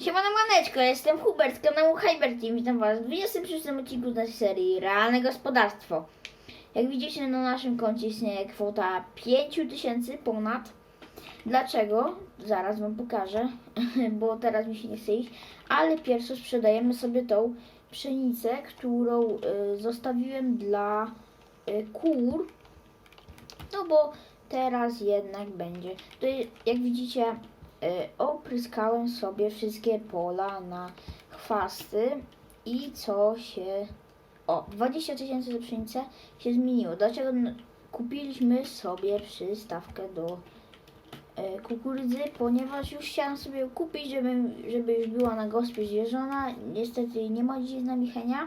Siemano maneczko, jestem Hubert z kanału Hybert i witam was w 26 odcinku naszej serii Realne Gospodarstwo. Jak widzicie na naszym koncie istnieje kwota 5000 ponad. Dlaczego? Zaraz wam pokażę, bo teraz mi się nie chce iść. Ale pierwszy sprzedajemy sobie tą pszenicę, którą y, zostawiłem dla y, kur. No bo teraz jednak będzie. To jak widzicie opryskałem sobie wszystkie pola na chwasty i co się... O, 20 tysięcy za pszenicę się zmieniło. Dlaczego kupiliśmy sobie przystawkę do y, kukurydzy? Ponieważ już chciałam sobie kupić, żeby, żeby już była na gospie zwierzona. Niestety nie ma dziś z nami Henia.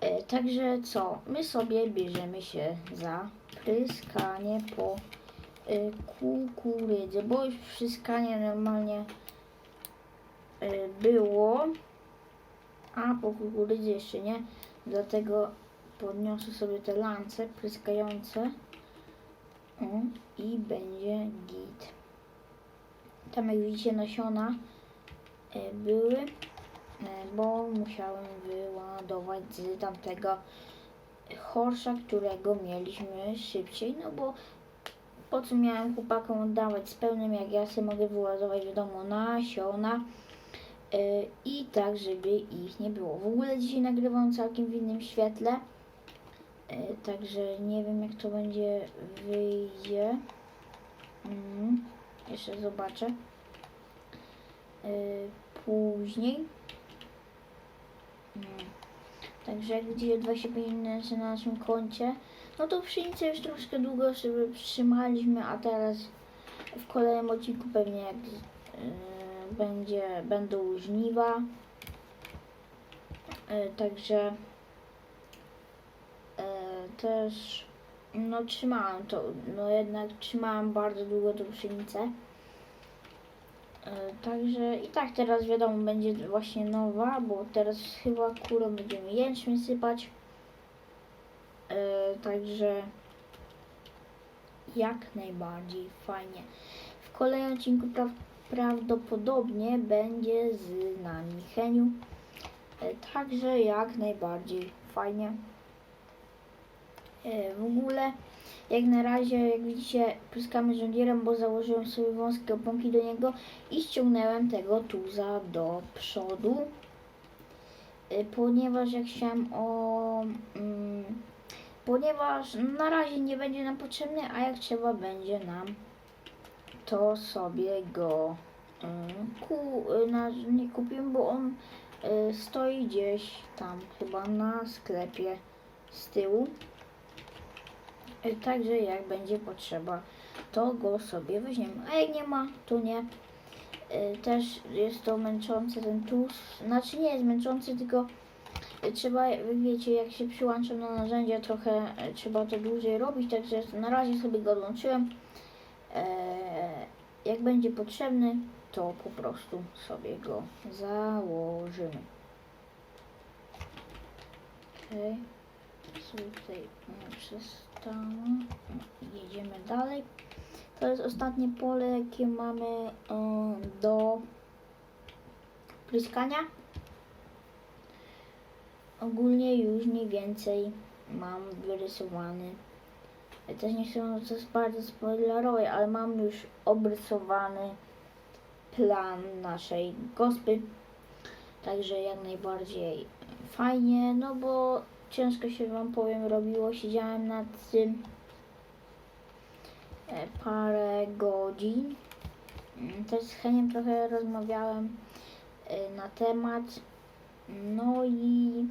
E, Także co, my sobie bierzemy się za pryskanie po kukurydzy, bo już pryskanie normalnie y, było, a po kukurydzy jeszcze nie, dlatego podniosę sobie te lance pryskające i będzie git. Tam jak widzicie nasiona y, były, y, bo musiałem wyładować z tamtego chorsza, którego mieliśmy szybciej, no bo po co miałem chłopakom oddawać z pełnym, jak ja sobie mogę wyładować w domu nasiona yy, i tak, żeby ich nie było. W ogóle dzisiaj nagrywam całkiem w innym świetle, yy, także nie wiem jak to będzie wyjdzie. Mm, jeszcze zobaczę. Yy, później. Mm. Także jak widzicie 25 tysięcy na naszym koncie, no to pszenicę już troszkę długo sobie trzymaliśmy, a teraz w kolejnym odcinku pewnie jak yy, będzie, będą żniwa. Yy, także yy, też no trzymałam to, no jednak trzymałam bardzo długo tą pszenicę. E, Także i tak teraz wiadomo będzie właśnie nowa, bo teraz chyba kurą będziemy jęczmień sypać. E, Także jak najbardziej fajnie. W kolejnym odcinku pra prawdopodobnie będzie z nami Heniu. E, Także jak najbardziej fajnie. E, W ogóle jak na razie, jak widzicie, pryskamy żonglierem, bo założyłem sobie wąskie oponki do niego i ściągnąłem tego tuza do przodu. Y, Ponieważ jak chciałem o... Mm, ponieważ na razie nie będzie nam potrzebny, a jak trzeba będzie nam, to sobie go y, ku, na, nie kupiłem, bo on y, stoi gdzieś tam chyba na sklepie z tyłu. Y, Także jak będzie potrzeba, to go sobie weźmiemy. A jak nie ma, to nie. Y, Też jest to męczące ten tłus. Znaczy nie jest męczący, tylko trzeba, wiecie, jak się przyłączam na narzędzia, trochę y, trzeba to dłużej robić, także na razie sobie go odłączyłem. E, Jak będzie potrzebny, to po prostu sobie go założymy. Okej sobie tutaj e, przestanę. Jedziemy dalej. To jest ostatnie pole, jakie mamy e, do pryskania. Ogólnie już mniej więcej mam wyrysowany. Ja też nie chcę to jest bardzo spoilerowe, ale mam już obrysowany plan naszej gospy. Także jak najbardziej fajnie, no bo ciężko się wam powiem robiło. Siedziałem nad tym e, parę godzin. Mm, Też z Heniem trochę rozmawiałem e, na temat. No i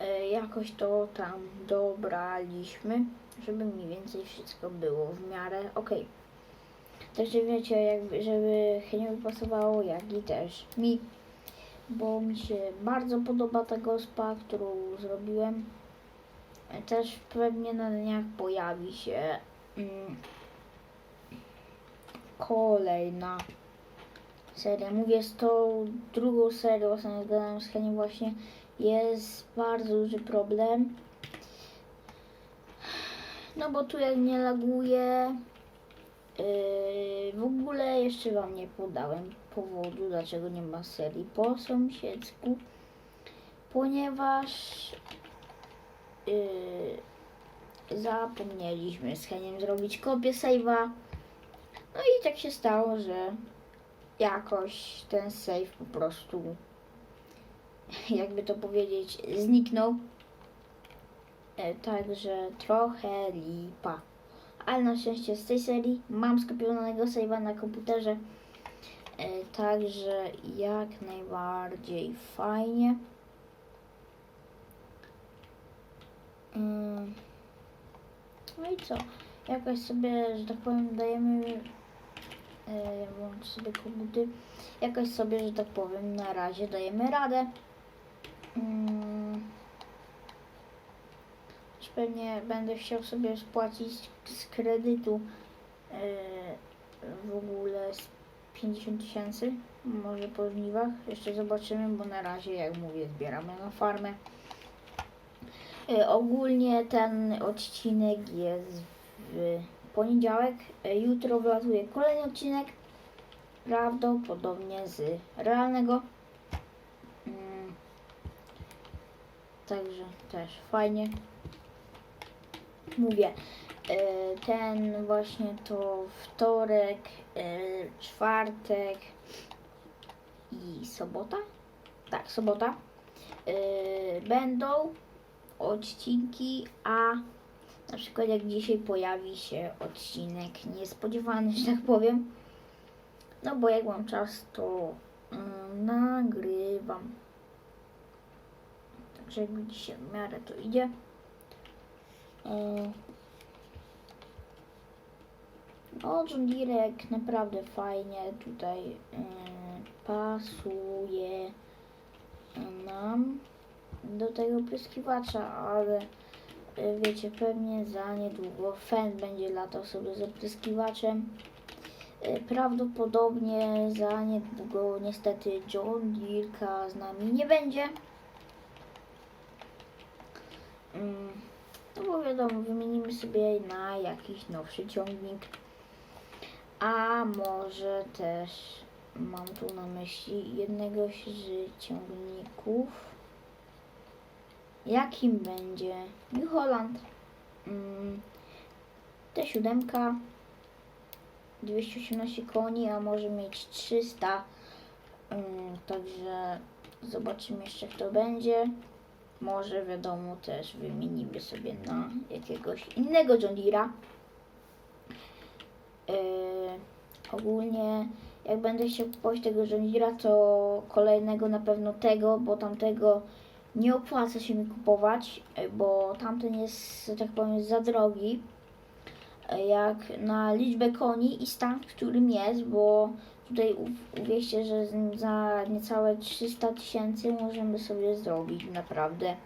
e, jakoś to tam dobraliśmy, żeby mniej więcej wszystko było w miarę ok. Także wiecie, jakby, żeby Heniowi pasowało, jak i też mi bo mi się bardzo podoba ta gospa, którą zrobiłem. Też pewnie na dniach pojawi się mm, kolejna seria. Mówię z tą drugą serią, ostatnio gadałem z Heniem właśnie, jest bardzo duży problem. No bo tu jak nie laguje, Yy, w ogóle jeszcze Wam nie podałem powodu, dlaczego nie ma serii po sąsiedzku, ponieważ yy, zapomnieliśmy z Heniem zrobić kopię save'a. No i tak się stało, że jakoś ten save po prostu, jakby to powiedzieć, zniknął. E, Także trochę lipa. Ale na szczęście z tej serii mam skopiowanego save'a na komputerze. E, Także jak najbardziej fajnie. Mm. No i co? Jakoś sobie, że tak powiem, dajemy. e, Włączę sobie koguty. Jakoś sobie, że tak powiem, na razie dajemy radę. Mm. Pewnie będę chciał sobie spłacić z kredytu e, w ogóle z 50 tysięcy, może po żniwach. Jeszcze zobaczymy, bo na razie, jak mówię, zbieramy na farmę. E, Ogólnie ten odcinek jest w poniedziałek. E, Jutro wlatuje kolejny odcinek. Prawdopodobnie z realnego. Mm. Także też fajnie. Mówię, e, ten właśnie to wtorek, e, czwartek i sobota. Tak, sobota. E, Będą odcinki, a na przykład jak dzisiaj pojawi się odcinek niespodziewany, że tak powiem. No bo jak mam czas, to mm, nagrywam. Także jakby dzisiaj w miarę to idzie. E, No, John Direk naprawdę fajnie tutaj e, pasuje nam do tego pryskiwacza, ale e, wiecie, pewnie za niedługo fan będzie latał sobie z opryskiwaczem. Prawdopodobnie za niedługo niestety John Deerka z nami nie będzie. Bo wiadomo, wymienimy sobie na jakiś nowszy ciągnik. A może też mam tu na myśli jednego z ciągników. Jakim będzie New Holland? Mm, T7, 218 koni, a może mieć 300. Mm, Także zobaczymy jeszcze jak to będzie. Może wiadomo też wymienimy sobie na jakiegoś innego John. Yy, ogólnie jak będę chciał kupować tego John to kolejnego na pewno tego, bo tamtego nie opłaca się mi kupować, yy, bo tamten jest, że tak powiem, za drogi. Yy, Jak na liczbę koni i stan, w którym jest, bo tutaj uwierzcie, że za niecałe 300 tysięcy możemy sobie zrobić naprawdę,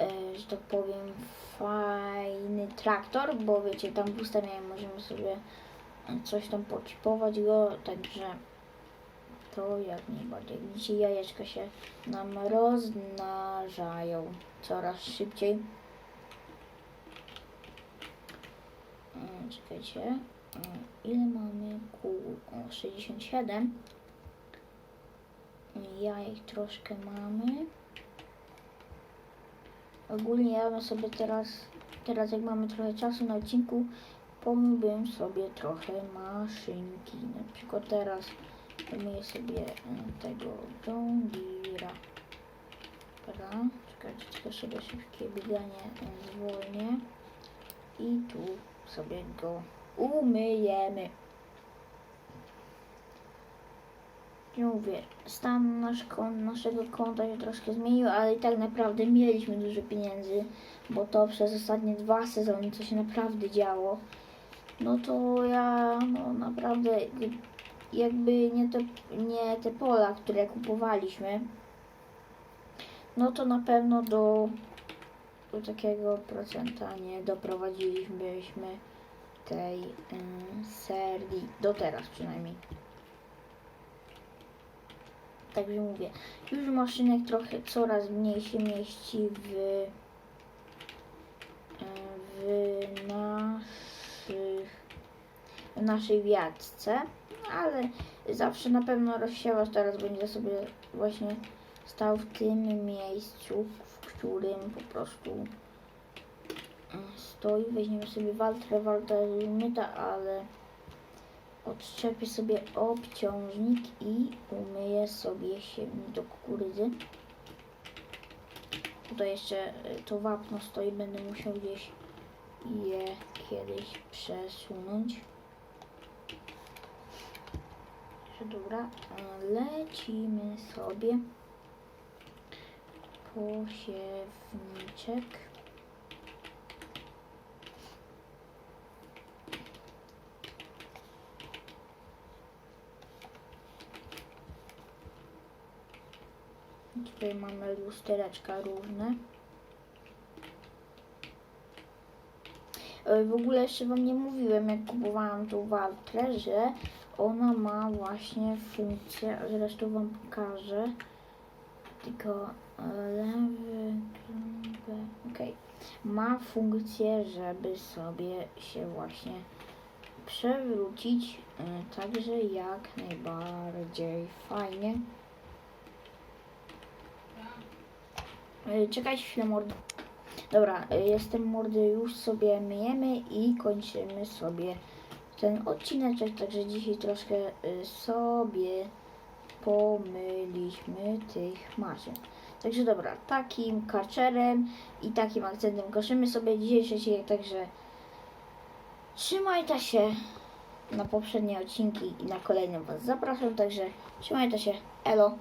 e, że tak powiem, fajny traktor, bo wiecie, tam w możemy sobie coś tam pochipować go, także to jak najbardziej. Widzicie, jajeczka się nam rozmnażają coraz szybciej. E, Czekajcie. E, Ile mamy kół? O, 67. Jajek troszkę mamy. Ogólnie ja bym sobie teraz, teraz jak mamy trochę czasu na odcinku, pomyłbym sobie trochę maszynki. Na przykład teraz pomyję sobie e, tego Deere'a. Dobra, czekajcie, tylko sobie szybkie bieganie e, zwolnię. I tu sobie go umyjemy. Nie mówię, stan nasz naszego konta się troszkę zmienił, ale i tak naprawdę mieliśmy dużo pieniędzy, bo to przez ostatnie dwa sezony, co się naprawdę działo. No to ja, no naprawdę, jakby nie te, nie te pola, które kupowaliśmy, no to na pewno do, do takiego procenta nie doprowadzilibyśmy tej y, serii, do teraz przynajmniej. Także mówię, już maszynek trochę coraz mniej się mieści w, w naszych naszej wiatce, ale zawsze na pewno rozsiewać teraz będzie sobie właśnie stał w tym miejscu, w którym po prostu stoi. Weźmiemy sobie waltrę, waltra jest umyta, ale odczepię sobie obciążnik i umyję sobie siewnik do kukurydzy. Tutaj jeszcze e, to wapno stoi, będę musiał gdzieś je kiedyś przesunąć. Dobra, lecimy sobie po Tutaj mamy lustereczka różne. E, W ogóle jeszcze Wam nie mówiłem, jak kupowałam tą waltrę, że ona ma właśnie funkcję, zresztą Wam pokażę. Tylko e, lewy, okej. Ma funkcję, żeby sobie się właśnie przewrócić, e, także jak najbardziej fajnie. E, Czekajcie chwilę, mordy. Dobra, y, jestem mordy, już sobie myjemy i kończymy sobie ten odcineczek, także dzisiaj troszkę y, sobie pomyliśmy tych maszyn. Także dobra, takim karczerem i takim akcentem kończymy sobie dzisiejszy odcinek, także trzymajcie się na poprzednie odcinki i na kolejne Was zapraszam, także trzymajcie się, elo.